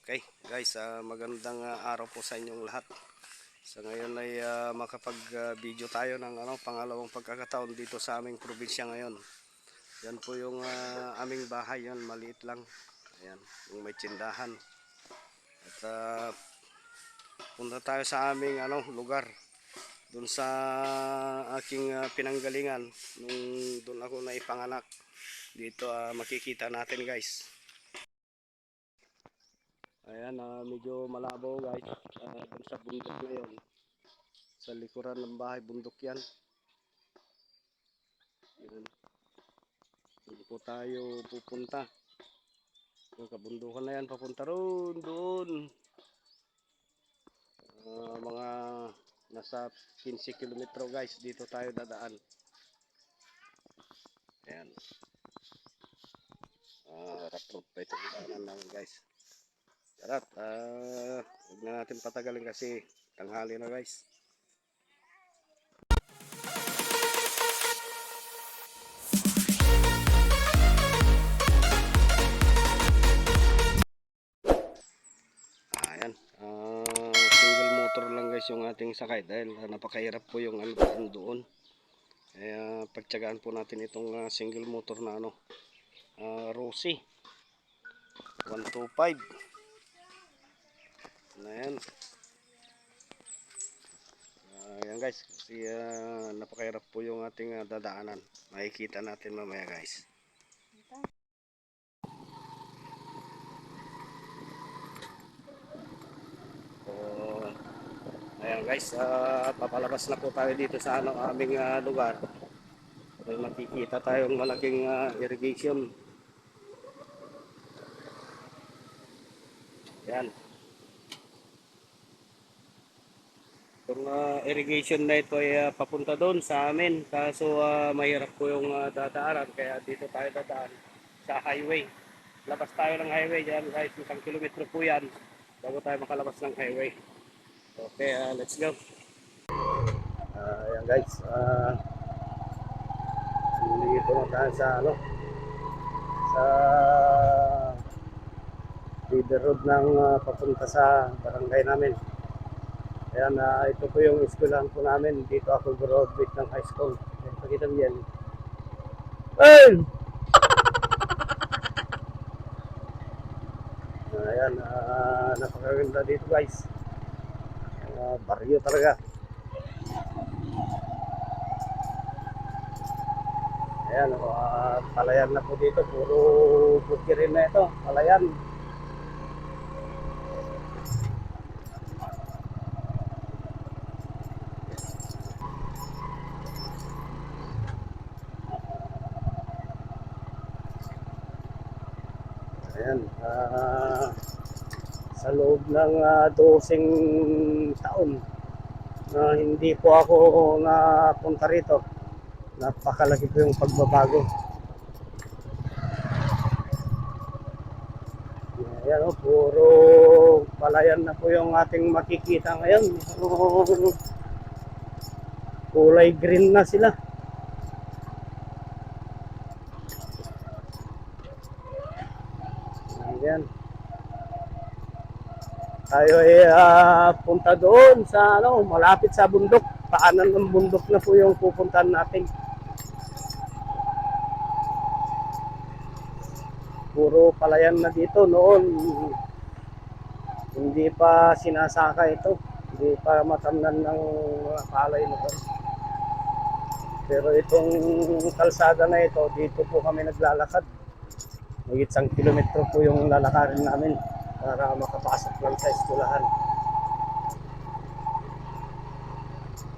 Okay, guys, ah, magandang ah, araw po sa inyong lahat. Sa ngayon ay ah, makapag-video tayo ng ano, pangalawang pagkakataon dito sa aming probinsya ngayon. Yan po yung ah, aming bahay, yan maliit lang. Ayan, yung may tindahan. At ah, punta tayo sa aming ano, lugar. Doon sa aking ah, pinanggalingan nung doon ako naipanganak. Dito ah, makikita natin guys. Ayan, ah, medyo malabo guys. Uh, dun sa bundok na yun. Sa likuran ng bahay, bundok yan. Ayan. Doon po tayo pupunta. Yung kabundukan na yan, papunta roon, doon. Ah, mga nasa 15 kilometro guys, dito tayo dadaan. Ayan. Ah, rough road pa itong daanan namin guys. Tara, ah, huwag na natin patagalin kasi tanghali na guys. Ayan, ah, single motor lang guys yung ating sakay dahil ah, napakahirap po yung ano doon. Kaya pagtyagaan po natin itong ah, single motor na ano, ah, Rossi 125. Ayan. Ah, Ayan guys, kasi ah, napakahirap po yung ating ah, dadaanan. Makikita natin mamaya guys. So, ayan guys, ah, papalabas na po tayo dito sa ano, aming ah, lugar. May makikita tayong malaking ah, irrigation. Yan. Yung ah, irrigation na ito ay ah, papunta doon sa amin. Kaso ah, mahirap po yung ah, dadaanan kaya dito tayo dadaan sa highway. Labas tayo ng highway dyan guys. Isang kilometro po yan bago tayo makalabas ng highway. Okay, ah, let's go. Ah, ayan guys. Uh, dito na tayo sa ano sa feeder road ng ah, papunta sa barangay namin. Ayan, ah, ito po yung eskwelahan po namin. Dito ako graduate ng high school. Ayan, pakita mo yan. Ay! Ayan, ah, napakaganda dito guys. Ah, baryo talaga. Ayan, uh, palayan na po dito. Puro buki rin na ito. Palayan. Ayan. ah, sa loob ng uh, taon na hindi po ako napunta rito. Napakalaki po yung pagbabago. Ayan o, puro palayan na po yung ating makikita ngayon. Kulay green na sila. Ayan. Tayo ay ah, punta doon sa ano, malapit sa bundok. Paanan ng bundok na po yung pupuntahan natin. Puro palayan na dito noon. Hindi pa sinasaka ito. Hindi pa matamnan ng palay to. Pero itong kalsada na ito, dito po kami naglalakad. Magit isang kilometro po yung lalakarin namin para makapasok lang sa eskwelahan.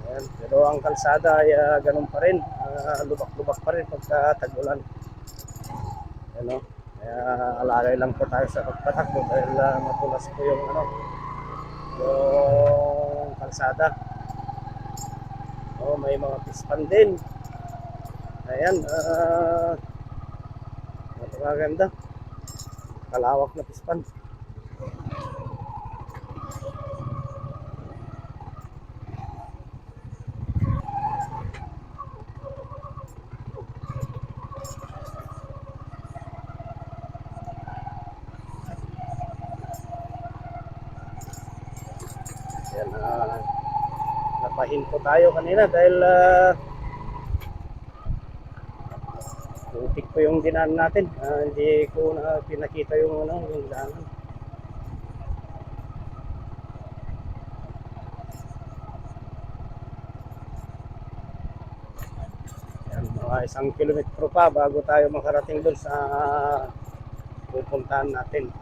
Ayan. Pero ang kalsada ay ah, ganun pa rin. Ah, lubak-lubak pa rin pagka tag-ulan. Ano? Kaya alalay lang po tayo sa pagpatakbo dahil ah, matulas po yung ano yung kalsada. Oh, may mga pispan din. Ayan, ah Napakaganda. Kalawak na pispan. Ayan, ah, napahin po tayo kanina dahil ah, Putik po yung dinaan natin. Ah, hindi ko na pinakita yung ano, yung daanan. Mga isang kilometro pa bago tayo makarating doon sa pupuntahan natin.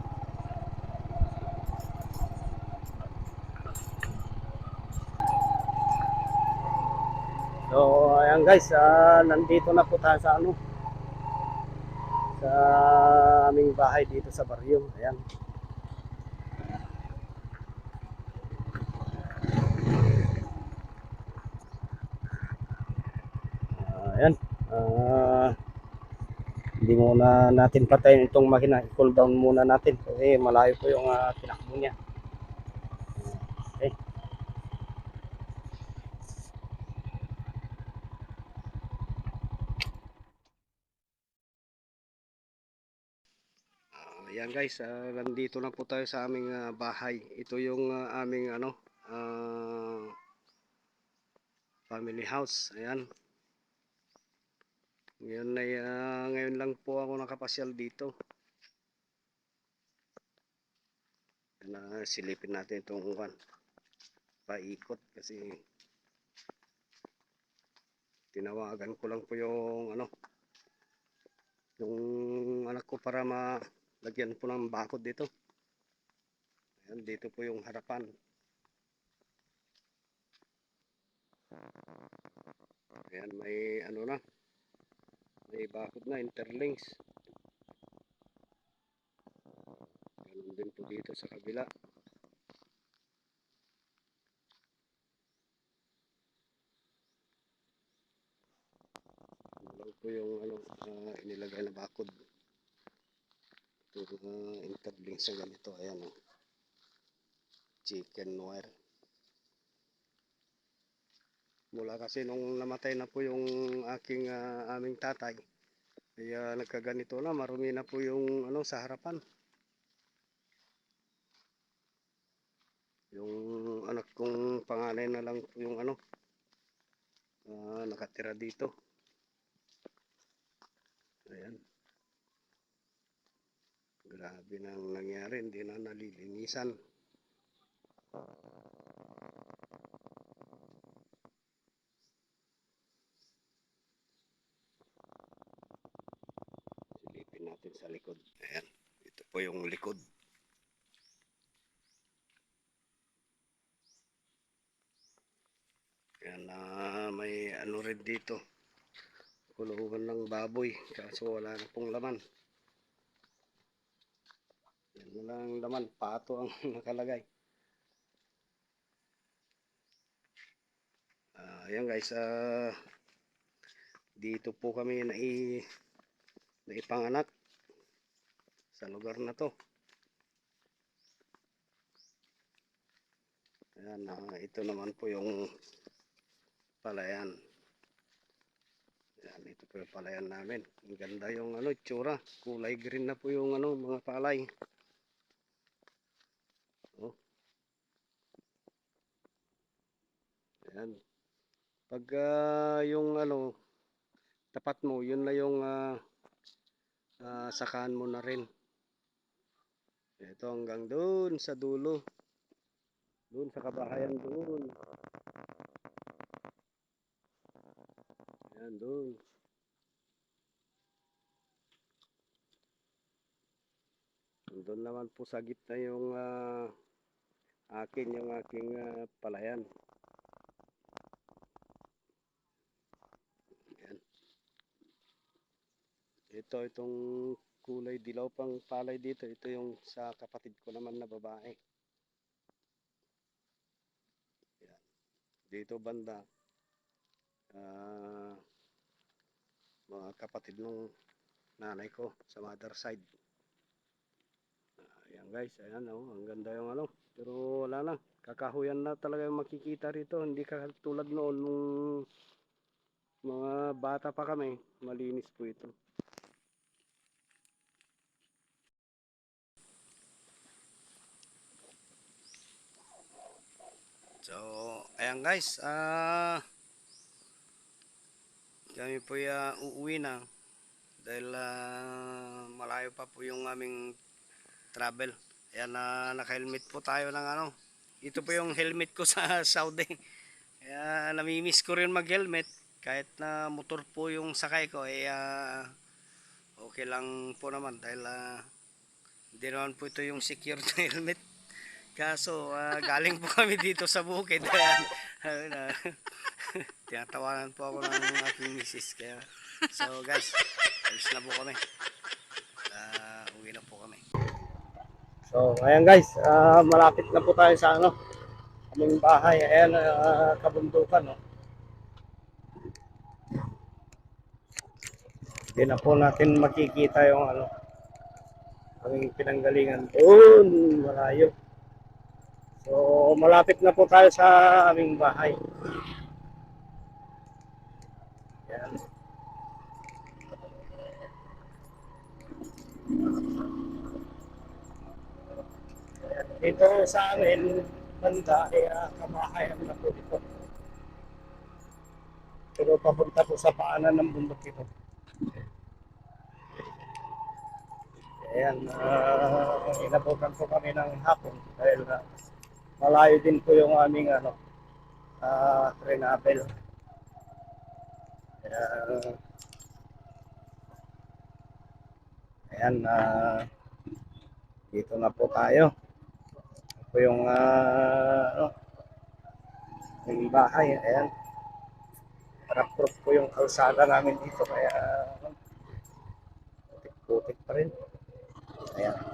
So, ayan guys, ah, nandito na po tayo sa ano, sa aming bahay dito sa baryo. Ayan. Ah, ayan. Ah, hindi muna natin patayin itong makina. I-cool down muna natin kasi malayo po yung uh, tinakbo niya. Okay. Ah, Ayan guys, ah, nandito na po tayo sa aming ah, bahay. Ito yung ah, aming ano, ah, family house. Ayan. Ngayon, ay, ah, ngayon lang po ako nakapasyal dito. Na silipin natin itong one. Paikot kasi tinawagan ko lang po yung ano yung anak ko para malagyan po ng bakod dito. Ayan, dito po yung harapan. Ayan, may ano na. May bakod na, interlinks. Ganun din po dito sa kabila. Ano po yung ano, ah, inilagay na bakod. Uh, interlinks na ganito. Ayan o. Chicken wire. Mula kasi nung namatay na po yung aking ah, aming tatay. Kaya nagkaganito na, marumi na po yung ano sa harapan. Yung anak kong panganay na lang po yung ano ah, nakatira dito. Ayan. Grabe nang nangyari, hindi na nalilinisan. Silipin natin sa likod. Ayan. Ito po yung likod. Ayan na may ano rin dito. Kulungan ng baboy. Kaso wala na pong laman. Lang ang laman. Pato ang nakalagay. Ah, ayan guys. ah dito po kami nai naipanganak sa lugar na to. Ayan, ah, ito naman po yung palayan. Ayan, ito po yung palayan namin. Ang ganda yung ano, itsura. Kulay green na po yung ano, mga palay. Ayan. Pag ah, yung ano, tapat mo, yun na yung ah, ah, sakahan mo na rin. Ito hanggang doon sa dulo. Doon sa kabahayan doon. Ayan doon. Doon naman po sa gitna yung ah, akin, yung aking ah, palayan. Ito, itong kulay dilaw pang palay dito. Ito yung sa kapatid ko naman na babae. Ayan. Dito banda. Ah, mga kapatid nung nanay ko sa mother side. Ayan guys, ayan oh, ang ganda yung ano. Pero wala na, kakahuyan na talaga yung makikita rito. Hindi katulad noon nung mga bata pa kami, malinis po ito. Ayan guys, ah kami po ya uuwi na dahil ah, malayo pa po yung aming travel. Ayan na naka-helmet po tayo ng ano. Ito po yung helmet ko sa Saudi. Kaya namimiss ko rin mag-helmet kahit na motor po yung sakay ko eh ah, okay lang po naman dahil ah, hindi naman po ito yung secure na helmet. Kaso ah, galing po kami dito sa bukid. Ayan. Tinatawanan po ako ng aking misis. Kaya, so guys, alis na po kami. Uh, uwi na po kami. So, ayan guys, ah, malapit na po tayo sa ano, aming bahay. Ayan, ah, kabundukan. No? Hindi na po natin makikita yung ano, aming pinanggalingan. Doon, malayo. So, malapit na po tayo sa aming bahay. Yan. Dito sa amin, banda, ay uh, kamahayan na po dito. Pero papunta po sa paanan ng bundok ito. Ayan, uh, inabutan po kami ng hapon dahil uh, malayo din po yung aming ano, uh, travel. Kaya, ayan, uh, dito na po tayo. Ito po yung, uh, ano, yung bahay, ayan. Rough po yung kalsada namin dito, kaya, ano, putik-putik pa rin. Ayan.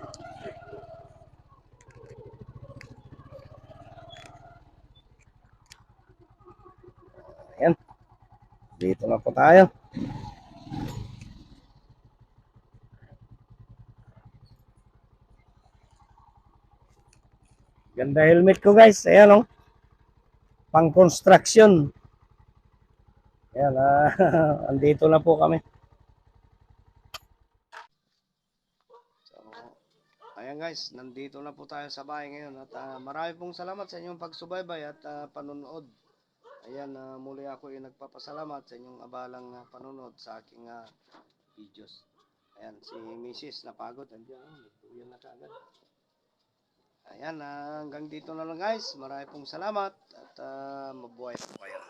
Dito na po tayo. Ganda helmet ko guys. Ayan oh. Pang construction. Ayan ah. andito na po kami. So, ayan guys, nandito na po tayo sa bahay ngayon at ah, marami pong salamat sa inyong pagsubaybay at ah, panonood. Ayan, ah, muli ako ay nagpapasalamat sa inyong abalang ah, panonood sa aking ah, videos. Ayan, si Mrs. napagod. Andiyan, yan na kaagad. Ayan, ah, hanggang dito na lang guys. Marami pong salamat at ah, mabuhay po kayo.